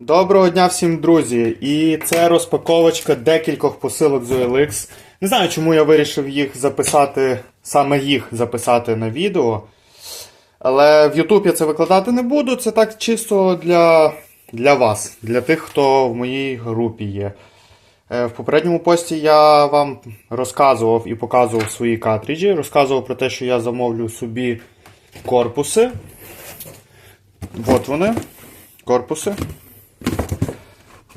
Доброго дня всім, друзі! І це розпаковочка декількох посилок з OLX. Не знаю, чому я вирішив їх записати, саме їх записати на відео. Але в YouTube я це викладати не буду. Це так чисто для, для вас, для тих, хто в моїй групі є. Е, В попередньому пості я вам розказував і показував свої картриджі. Розказував про те, що я замовлю собі корпуси. От вони. Корпуси.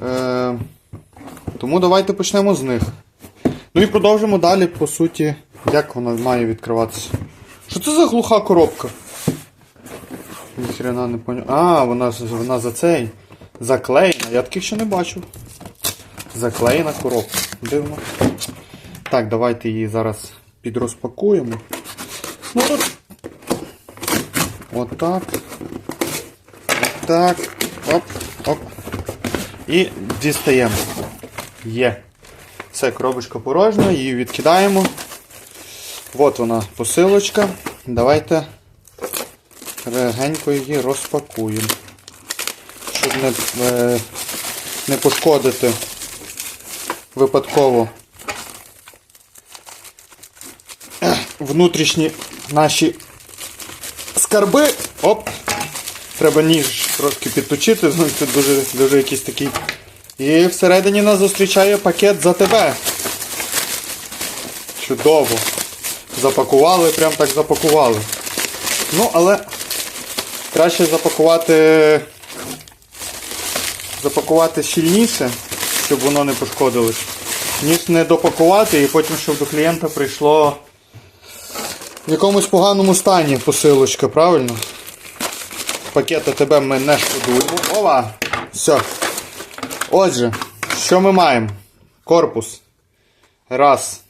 Е, тому давайте почнемо з них. Ну і продовжимо далі, по суті, як вона має відкриватися. Що це за глуха коробка? Ніхрена не поняв. А, вона, вона за цей. Заклеєна. Я таких ще не бачив. Заклеєна коробка. Дивно. Так, давайте її зараз підрозпакуємо. Ну тут. Отак. Отак. Оп. І дістаємо. Є. Все, коробочка порожня, її відкидаємо. От вона посилочка. Давайте легенько її розпакуємо. Щоб не, е, не пошкодити випадково внутрішні наші скарби. Оп! Треба ніж трошки підточити, ну, це дуже, дуже якийсь такий. І всередині нас зустрічає пакет за тебе. Чудово. Запакували, прям так запакували. Ну, але краще запакувати. Запакувати щільніше, щоб воно не пошкодилось, ніж не допакувати і потім, щоб до клієнта прийшло в якомусь поганому стані посилочка, правильно? Пакета тебе ми не шкодуємо. Ова! Все. Отже, що ми маємо? Корпус. Раз.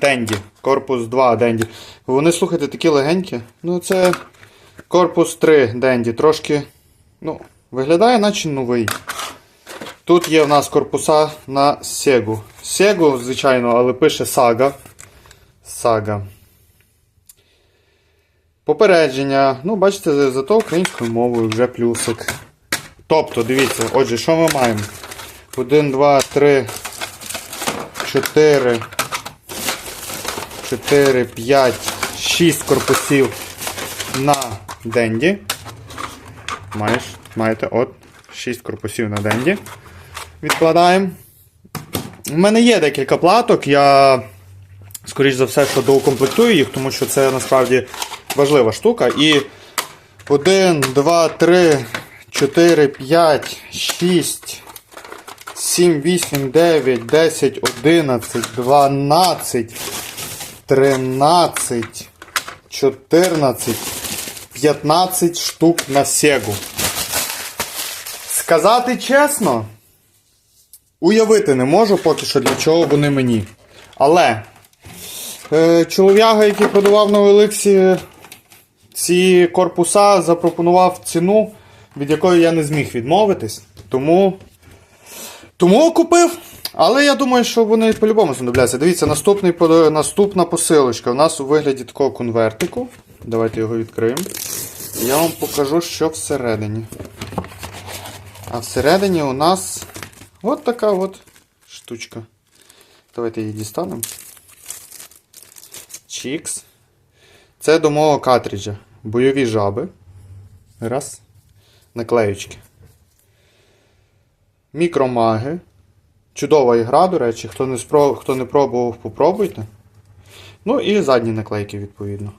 Денді. Корпус 2 Денді. Вони, слухайте, такі легенькі. Ну, це корпус 3 Денді. Трошки. Ну, виглядає, наче новий. Тут є в нас корпуса на Сегу. Сегу, звичайно, але пише Сага. Сага. Попередження. Ну, бачите, зато українською мовою вже плюсик. Тобто, дивіться, отже, що ми маємо? 1, 2, 3, 4, 4, 5, 6 корпусів на денді. Маєш, маєте, от, 6 корпусів на денді. Відкладаємо. У мене є декілька платок. Я, скоріш за все, що доукомплектую їх, тому що це насправді важлива штука. І 1, 2, 3, 4, 5, 6, 7, 8, 9, 10, 11, 12, 13, 14, 15 штук на сегу. Сказати чесно, уявити не можу поки що для чого вони мені. Але е, чолов'яга, який продавав на Олексі ці корпуса, запропонував ціну, від якої я не зміг відмовитись. Тому, тому купив. Але я думаю, що вони по-любому знадобляться. Дивіться, наступний, наступна посилочка. У нас у вигляді такого конвертику. Давайте його відкриємо. Я вам покажу, що всередині. А всередині у нас от така от штучка. Давайте її дістанемо. Чікс. Це до мого картриджа. Бойові жаби. Раз. Наклеючки. Мікромаги. Чудова ігра, до речі. Хто не, спро... Хто не пробував, попробуйте. Ну і задні наклейки, відповідно.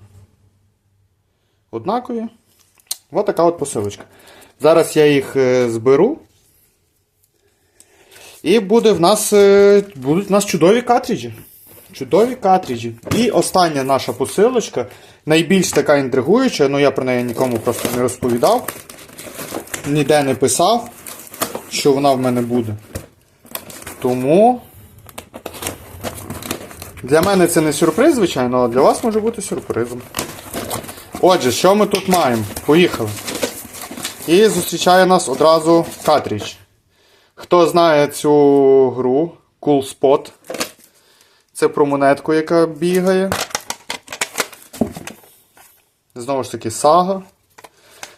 Однакові. Ось така от посилочка. Зараз я їх е, зберу. І буде в нас, е, будуть в нас чудові картриджі. Чудові картриджі. І остання наша посилочка. Найбільш така інтригуюча, ну я про неї нікому просто не розповідав. Ніде не писав, що вона в мене буде. Тому. Для мене це не сюрприз, звичайно, але для вас може бути сюрпризом. Отже, що ми тут маємо? Поїхали. І зустрічає нас одразу картридж. Хто знає цю гру Cool Spot, це про монетку, яка бігає. Знову ж таки, сага.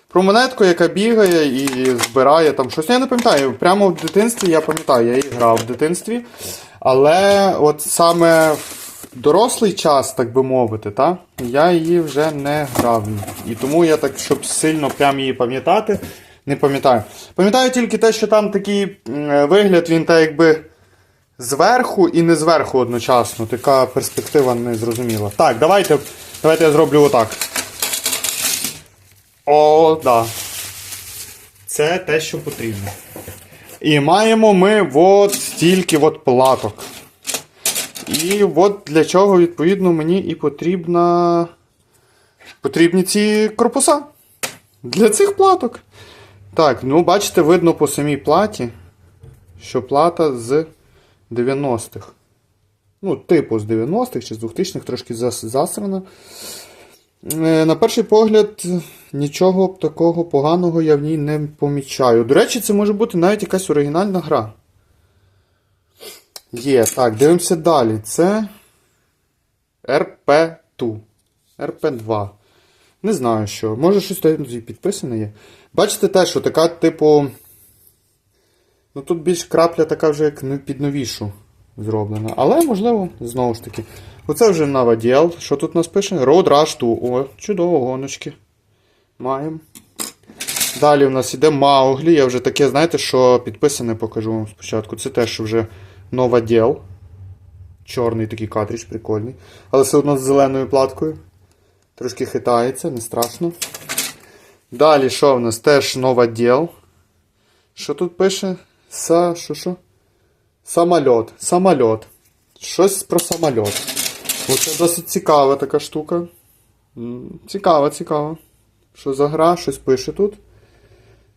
Про монетку, яка бігає і збирає там щось. Ну, Я не пам'ятаю. Прямо в дитинстві я пам'ятаю, я її грав в дитинстві. Але от саме в дорослий час, так би мовити, та, я її вже не грав. І тому я так, щоб сильно прям її пам'ятати, не пам'ятаю. Пам'ятаю тільки те, що там такий вигляд, він так якби зверху і не зверху одночасно. Така перспектива незрозуміла. Так, давайте, давайте я зроблю отак. О, да. Це те, що потрібно. І маємо ми от стільки от платок. І от для чого, відповідно, мені і потрібна. Потрібні ці корпуса. Для цих платок. Так, ну бачите, видно по самій платі, що плата з 90-х. Ну, типу з 90-х чи з 2000-х трошки зас- засрана. Е, На перший погляд, нічого такого поганого я в ній не помічаю. До речі, це може бути навіть якась оригінальна гра. Є, так, дивимося далі. Це RP2. RP2. Не знаю що. Може щось підписане є. Бачите те, що така, типу. Ну тут більш крапля така вже як під новішу зроблена. Але, можливо, знову ж таки. Оце вже новоділ. Що тут нас пише? Road Rush 2. О, чудово, гоночки. Маємо. Далі у нас іде Мауглі. Я вже таке, знаєте, що підписане покажу вам спочатку. Це теж вже новоділ. Чорний такий картридж, прикольний. Але все одно з зеленою платкою. Трошки хитається, не страшно. Далі, що в нас? Теж новоділ. Що тут пише? Са, що що? Самольот. Самольот. Щось про самольот. Оце досить цікава така штука. М, Цікава, цікава. Що за гра, щось пише тут.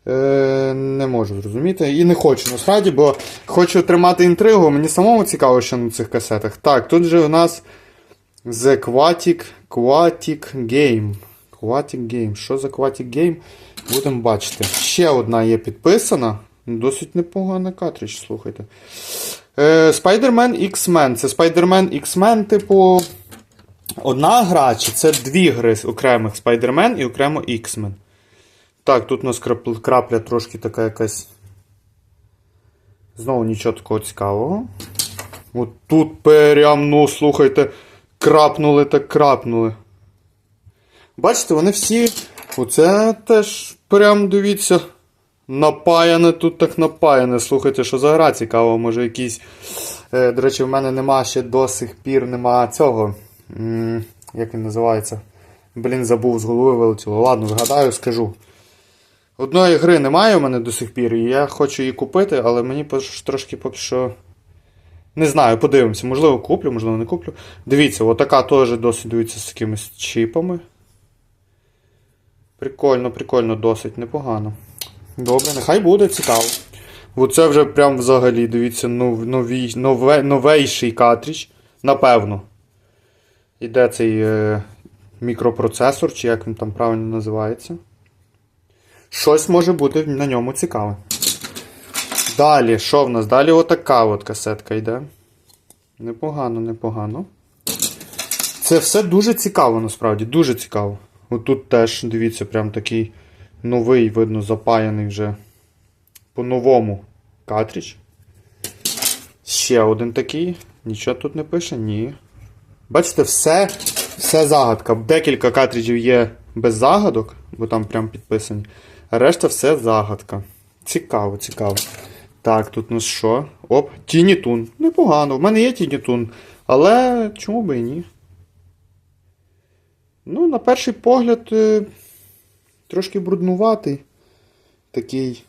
Е, не можу зрозуміти. І не хочу насправді, бо хочу тримати інтригу. Мені самому цікаво, що на цих касетах. Так, тут же у нас The Aquatic, Aquatic Game. Aquatic Game. Що за Aquatic Game? Будемо бачити. Ще одна є підписана. Досить непогана картридж, слухайте. Е, Spider-Man X-Men. Це Spider-Man X-Men, типу. Одна гра, чи це дві гри з окремих Spider-Man і окремо X-Men. Так, тут у нас крапля трошки така якась. Знову нічого такого цікавого. От тут прям, ну, слухайте, крапнули так крапнули. Бачите, вони всі. Оце теж прям дивіться. Напаяне тут так напаяне. Слухайте, що за гра цікава, може якийсь. Е, до речі, в мене нема ще до сих пір нема цього. Як він називається? Блін, забув з голови вилетіло. Ладно, згадаю, скажу. Одної гри немає у мене до сих пір, і я хочу її купити, але мені трошки поки що. Не знаю, подивимося. Можливо, куплю, можливо, не куплю. Дивіться, отака теж досить дивіться з якимись чіпами. Прикольно, прикольно, досить непогано. Добре, нехай буде цікаво. Оце вже прям взагалі, дивіться, нов, новій, нове, новейший картридж. Напевно. Іде цей е, мікропроцесор, чи як він там правильно називається. Щось може бути на ньому цікаве. Далі, що в нас? Далі отака от касетка йде. Непогано, непогано. Це все дуже цікаво, насправді, дуже цікаво. Отут теж, дивіться, прям такий новий, видно, запаяний вже по-новому картридж. Ще один такий. Нічого тут не пише, ні. Бачите, все, все загадка. Декілька картриджів є без загадок, бо там прям підписані. А решта все загадка. Цікаво, цікаво. Так, тут у нас що? Оп, Тінітун. Непогано. В мене є Тінітун. Але чому би і ні? Ну, на перший погляд, е, трошки бруднуватий. Такий.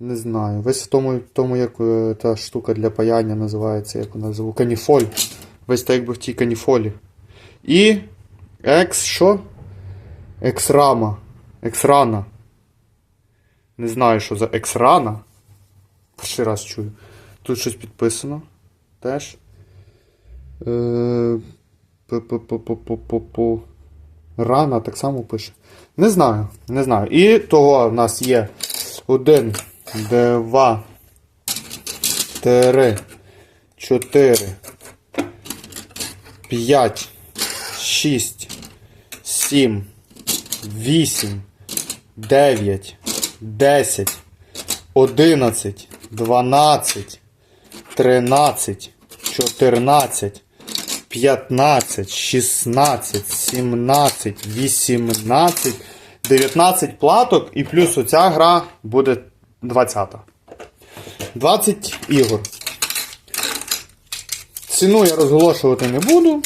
Не знаю. Весь в тому, тому як е, та штука для паяння називається, як вона називу. Каніфоль. Весь так якби в тій каніфолі. І. Екс що? Ексрама. Ексрана. Не знаю, що за ексрана. Перший раз чую. Тут щось підписано. Теж. Е, П-п-п-п-п-п. Рана так само пише. Не знаю, не знаю. І того в нас є один, два, три, чотири, п'ять, шість, сім, вісім, 9, 10, 11, 12, 13, 14, 15, 16, 17, 18, 19 платок і плюс оця гра буде 20. 20 ігор. Ціну я розголошувати не буду.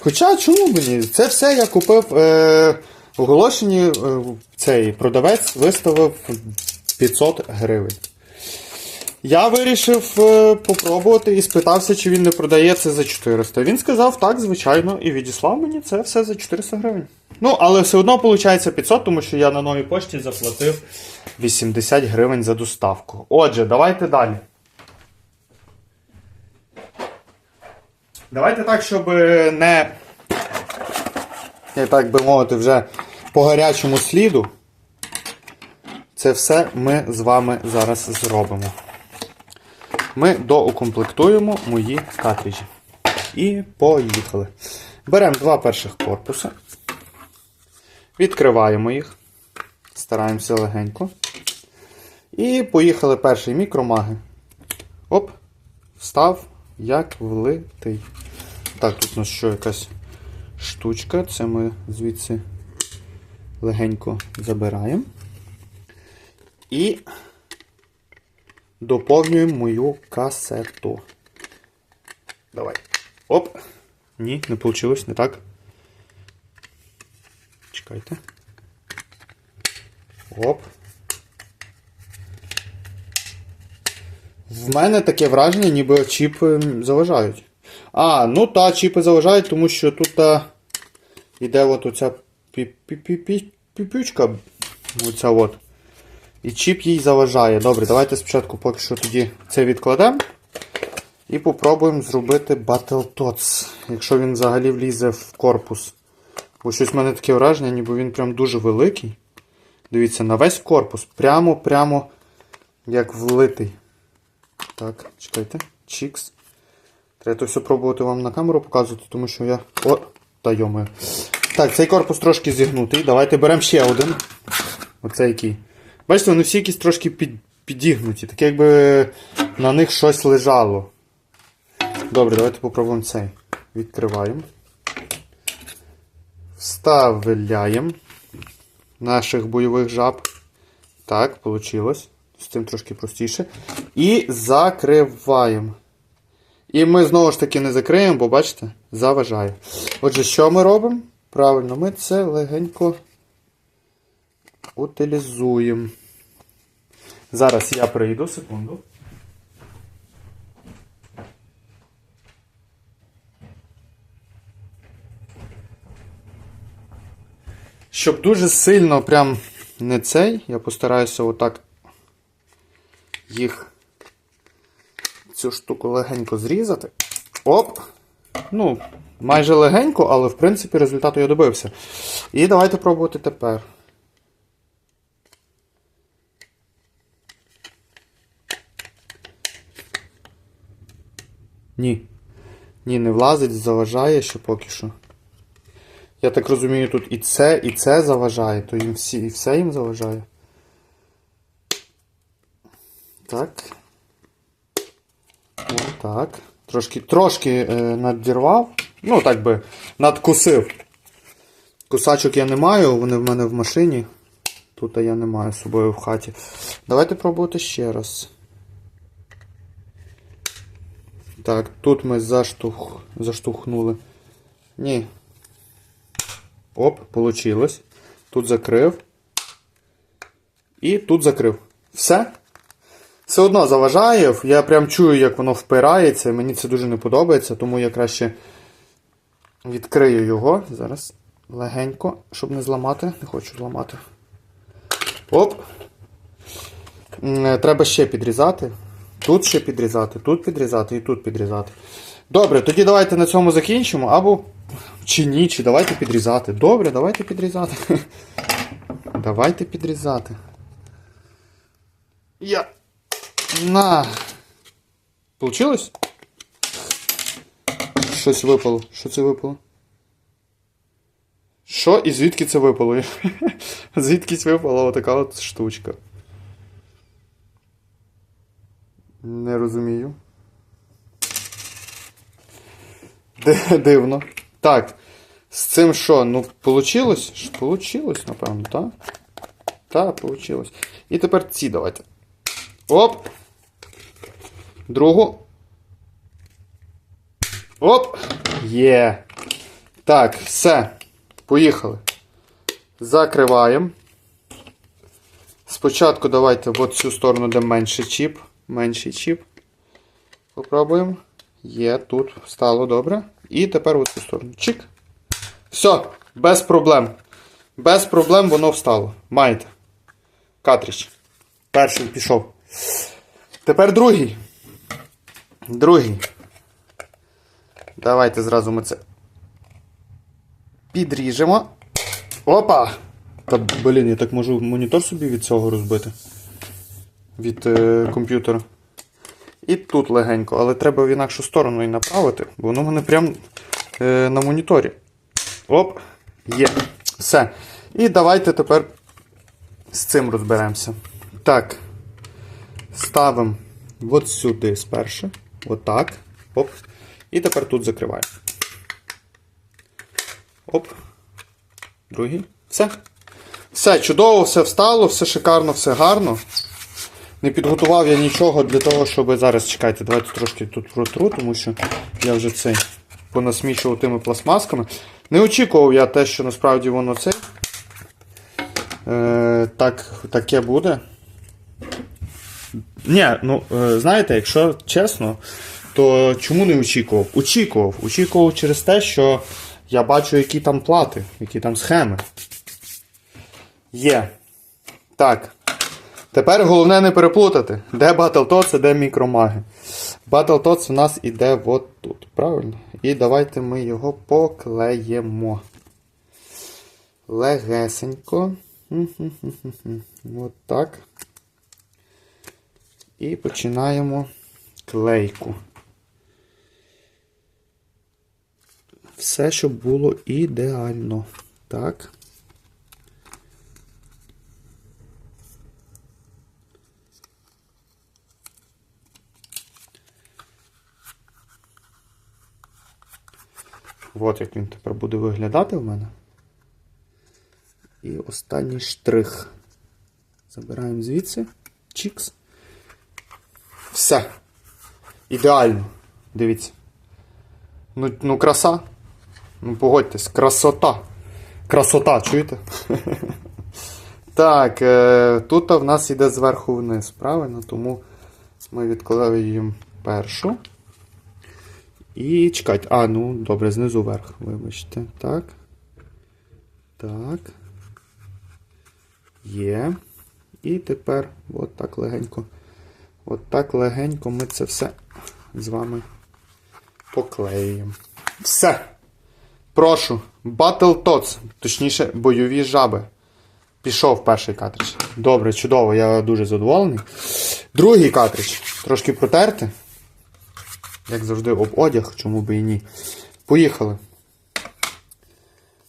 Хоча чому б ні? Це все я купив е, в оголошенні е, цей продавець виставив 500 гривень. Я вирішив е, попробувати і спитався, чи він не продається за 400. Він сказав так, звичайно, і відіслав мені це все за 400 гривень. Ну, але все одно виходить 500, тому що я на новій пошті заплатив 80 гривень за доставку. Отже, давайте далі. Давайте так, щоб е, не, так би мовити, вже по гарячому сліду. Це все ми з вами зараз зробимо. Ми доукомплектуємо мої картриджі. І поїхали. Беремо два перших корпуси. Відкриваємо їх. Стараємося легенько. І поїхали перший мікромаги. Оп, встав, як влитий. Так, тут у нас що якась штучка. Це ми звідси легенько забираємо. І доповнюємо мою касету. Давай. Оп. Ні, не вийшло, не так. Чекайте. Оп. В мене таке враження, ніби чіпи заважають. А, ну та, чіпи заважають, тому що тут та, іде от оця піпючка. Оця от. І чіп їй заважає. Добре, давайте спочатку поки що тоді це відкладемо. І попробуємо зробити Battletoads, якщо він взагалі влізе в корпус. Бо щось в мене таке враження, ніби він прям дуже великий. Дивіться, на весь корпус. Прямо-прямо як влитий. Так, чекайте. Чікс. Треба то все пробувати вам на камеру показувати, тому що я. О, та йомаю. Так, цей корпус трошки зігнутий. Давайте беремо ще один. Оцей який. Бачите, вони всі якісь трошки під, підігнуті, таке якби на них щось лежало. Добре, давайте попробуємо цей. Відкриваємо. Вставляємо наших бойових жаб. Так, вийшло. З цим трошки простіше. І закриваємо. І ми знову ж таки не закриємо, бо бачите, заважає. Отже, що ми робимо? Правильно, ми це легенько утилізуємо. Зараз я прийду, секунду. Щоб дуже сильно прям не цей, я постараюся отак їх цю штуку легенько зрізати. Оп! Ну, майже легенько, але в принципі результату я добився. І давайте пробувати тепер. Ні. Ні, не влазить, заважає ще поки що. Я так розумію, тут і це, і це заважає, то їм всі, і все їм заважає. Так. Отак. Трошки трошки е, надірвав. Ну, так би, надкусив. Кусачок я не маю, вони в мене в машині. Тут я не маю з собою в хаті. Давайте пробувати ще раз. Так, тут ми заштух... заштовхнули. Ні. Оп, получилось. Тут закрив. І тут закрив. Все. Все одно заважає. Я прям чую, як воно впирається. Мені це дуже не подобається, тому я краще відкрию його. Зараз легенько, щоб не зламати. Не хочу зламати. Оп. Треба ще підрізати. Тут ще підрізати, тут підрізати і тут підрізати. Добре, тоді давайте на цьому закінчимо. Або чи ні, чи давайте підрізати. Добре, давайте підрізати. Давайте підрізати. Я. На. Получилось? Щось випало. Що це випало? Що і звідки це випало? Звідкись випала отака от штучка. Не розумію. Ди- Дивно. Так. З цим що? Ну, получилось? Получилось, напевно, так? Так, получилось. І тепер ці давайте. Оп! Другу. Оп! Є. Так, все. Поїхали. Закриваємо. Спочатку давайте в цю сторону, де менший чіп. Менший чіп. Попробуємо. Є, тут стало добре. І тепер в цю сторону. Чик. Все, без проблем. Без проблем воно встало. Маєте. Картридж. Перший пішов. Тепер другий. Другий. Давайте зразу ми це підріжемо. Опа! Та блін, я так можу монітор собі від цього розбити. Від е, комп'ютера. І тут легенько, але треба в інакшу сторону і направити, бо воно в мене прям е, на моніторі. Оп, є. Все. І давайте тепер з цим розберемося. Так. Ставимо от сюди спершу. Отак. Оп. І тепер тут закриваємо. Оп. Другий. Все. Все, чудово, все встало, все шикарно, все гарно. Не підготував я нічого для того, щоб зараз чекайте, давайте трошки тут протру, тому що я вже цей понасмічував тими пластмасками. Не очікував я те, що насправді воно це. Е, так, таке буде. Ні, ну е, знаєте, якщо чесно, то чому не очікував? Очікував. Очікував через те, що я бачу, які там плати, які там схеми. Є. Так. Тепер головне не переплутати, де Battletoads, а де мікромаги. Battletoads у нас іде от тут, правильно? І давайте ми його поклеїмо. Легесенько. От так. І починаємо клейку. Все, щоб було ідеально. Так. От як він тепер буде виглядати в мене. І останній штрих. Забираємо звідси. Чікс. Все. Ідеально. Дивіться. Ну, ну краса. Ну, погодьтесь, красота. Красота, чуєте? Так, е, тут в нас йде зверху вниз, правильно? Тому ми відклеюємо першу. І чекайте. А, ну, добре, знизу вверх, вибачте. Так. Так. Є. І тепер от так легенько. От так легенько ми це все з вами поклеюємо. Все. Прошу. Battletoads, точніше, бойові жаби. Пішов перший картридж. Добре, чудово, я дуже задоволений. Другий картридж. Трошки протерти. Як завжди, об одяг, чому би і ні. Поїхали.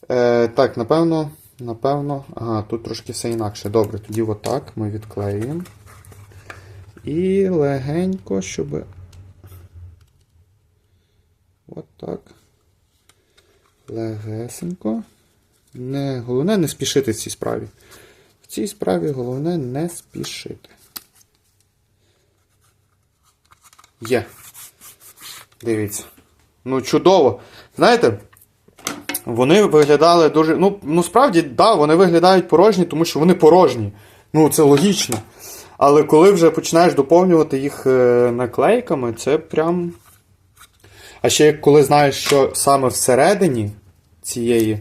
Е, так, напевно, напевно. Ага, тут трошки все інакше. Добре, тоді отак ми відклеюємо. І легенько, щоб. Отак. Легесенько. Не, головне не спішити в цій справі. В цій справі головне не спішити. Є. Дивіться. Ну, чудово. Знаєте, вони виглядали дуже. Ну, ну справді, да, вони виглядають порожні, тому що вони порожні. Ну, це логічно. Але коли вже починаєш доповнювати їх е, наклейками, це прям. А ще коли знаєш, що саме всередині цієї,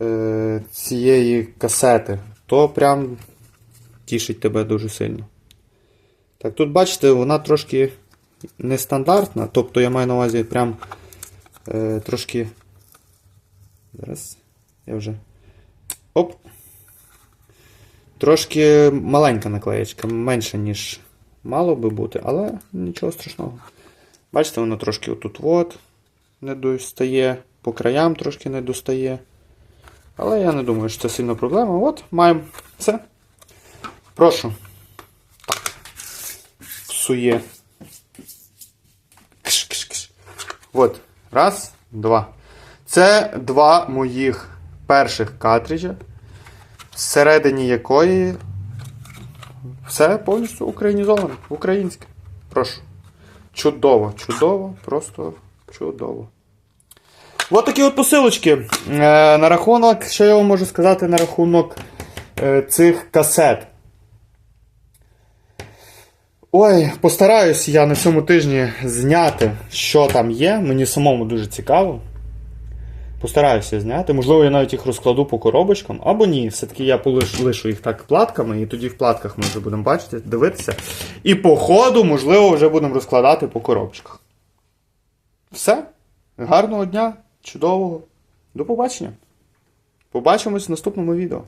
е, цієї касети, то прям тішить тебе дуже сильно. Так, тут бачите, вона трошки нестандартна. Тобто я маю на увазі прям е, трошки. Зараз я вже. Оп! Трошки маленька наклеєчка, менше, ніж мало би бути, але нічого страшного. Бачите, воно трошки отут от не достає, по краям трошки не достає. Але я не думаю, що це сильна проблема. От, маємо все. Прошу. Так. Псує. От. Раз, два. Це два моїх перших картриджа, всередині якої все повністю українізовано, українське. Прошу. Чудово, чудово, просто чудово. От такі от посилочки. Е, на рахунок, що я вам можу сказати на рахунок е, цих касет. Ой, постараюсь я на цьому тижні зняти, що там є. Мені самому дуже цікаво. Постараюся зняти. Можливо, я навіть їх розкладу по коробочкам, або ні. Все-таки я лишу їх так платками, і тоді в платках ми вже будемо бачити, дивитися. І по ходу, можливо, вже будемо розкладати по коробочках. Все. Гарного дня, чудового. До побачення. Побачимось в наступному відео.